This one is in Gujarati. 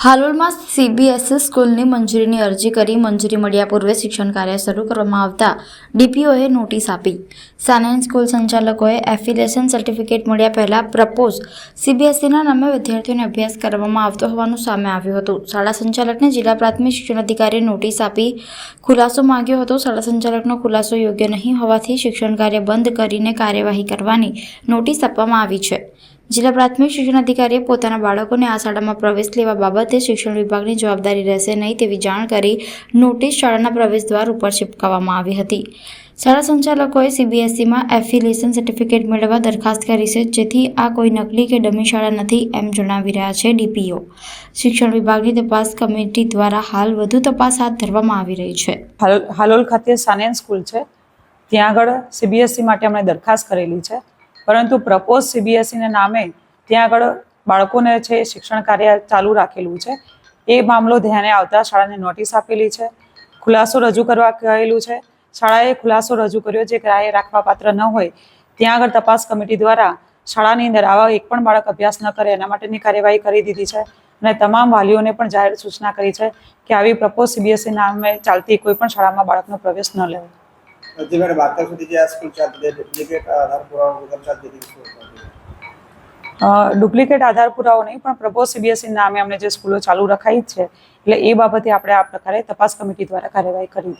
હાલોલમાં સીબીએસઈ સ્કૂલની મંજૂરીની અરજી કરી મંજૂરી મળ્યા પૂર્વે શિક્ષણ કાર્ય શરૂ કરવામાં આવતા ડીપીઓએ નોટિસ આપી. સાનેન સ્કૂલ સંચાલકોએ એફિલેશન સર્ટિફિકેટ મળ્યા પહેલાં પ્રપોઝ સીબીએસઈના નામે વિદ્યાર્થીઓને અભ્યાસ કરવામાં આવતો હોવાનું સામે આવ્યું હતું. શાળા સંચાલકને જિલ્લા પ્રાથમિક શિક્ષણ અધિકારીએ નોટિસ આપી, ખુલાસો માંગ્યો હતો. શાળા સંચાલકનો ખુલાસો યોગ્ય નહીં હોવાથી શિક્ષણ કાર્ય બંધ કરીને કાર્યવાહી કરવાની નોટિસ આપવામાં આવી છે. જિલ્લા પ્રાથમિક શિક્ષણ અધિકારીએ પોતાના બાળકોને આ શાળામાં પ્રવેશ લેવા બાબતે શિક્ષણ વિભાગની જવાબદારી રહેશે નહીં તેવી જાણ કરી નોટિસ શાળાના પ્રવેશ દ્વાર ઉપર ચિપકાવવામાં આવી હતી. શાળા સંચાલકોએ સીબીએસઈમાં એફિલિએશન સર્ટિફિકેટ મેળવવા દરખાસ્ત કરી છે, જેથી આ કોઈ નકલી કે ડમી શાળા નથી એમ જણાવી રહ્યા છે ડીપીઓ. શિક્ષણ વિભાગની તપાસ કમિટી દ્વારા હાલ વધુ તપાસ હાથ ધરવામાં આવી રહી છે. હાલ હાલોલ ખાતે સાનેન સ્કૂલ છે. ત્યાં આગળ સીબીએસઈ માટે અમે દરખાસ્ત કરેલી છે. પરંતુ પ્રપોઝ સીબીએસઈને નામે ત્યાં આગળ બાળકોને છે શિક્ષણ કાર્ય ચાલુ રાખેલું છે. એ મામલો ધ્યાને આવતા શાળાને નોટિસ આપેલી છે. ખુલાસો રજૂ કરવા કહેલું છે. શાળાએ ખુલાસો રજૂ કર્યો જે ગ્રાહ્ય રાખવા પાત્ર ન હોય ત્યાં આગળ તપાસ કમિટી દ્વારા શાળાની અંદર આવા એક પણ બાળક અભ્યાસ ન કરે એના માટેની કાર્યવાહી કરી દીધી છે અને તમામ વાલીઓને પણ જાહેર સૂચના કરી છે કે આવી પ્રપોઝ સીબીએસઈ નામે ચાલતી કોઈ પણ શાળામાં બાળકનો પ્રવેશ ન લેવો જે મેડમ સુધી જે આ સ્કૂલ ચાલતી હતી ડુપ્લિકેટ આધાર પુરાવા વગર ચાલતી હતી ડુપ્લિકેટ આધાર પુરાવો નહીં, પણ પ્રપોઝ સીબીએસઈ નામે અમને જે સ્કૂલો ચાલુ રખાઈ છે, એટલે એ બાબતે આપણે આ પ્રકારે તપાસ કમિટી દ્વારા કાર્યવાહી કરી હતી.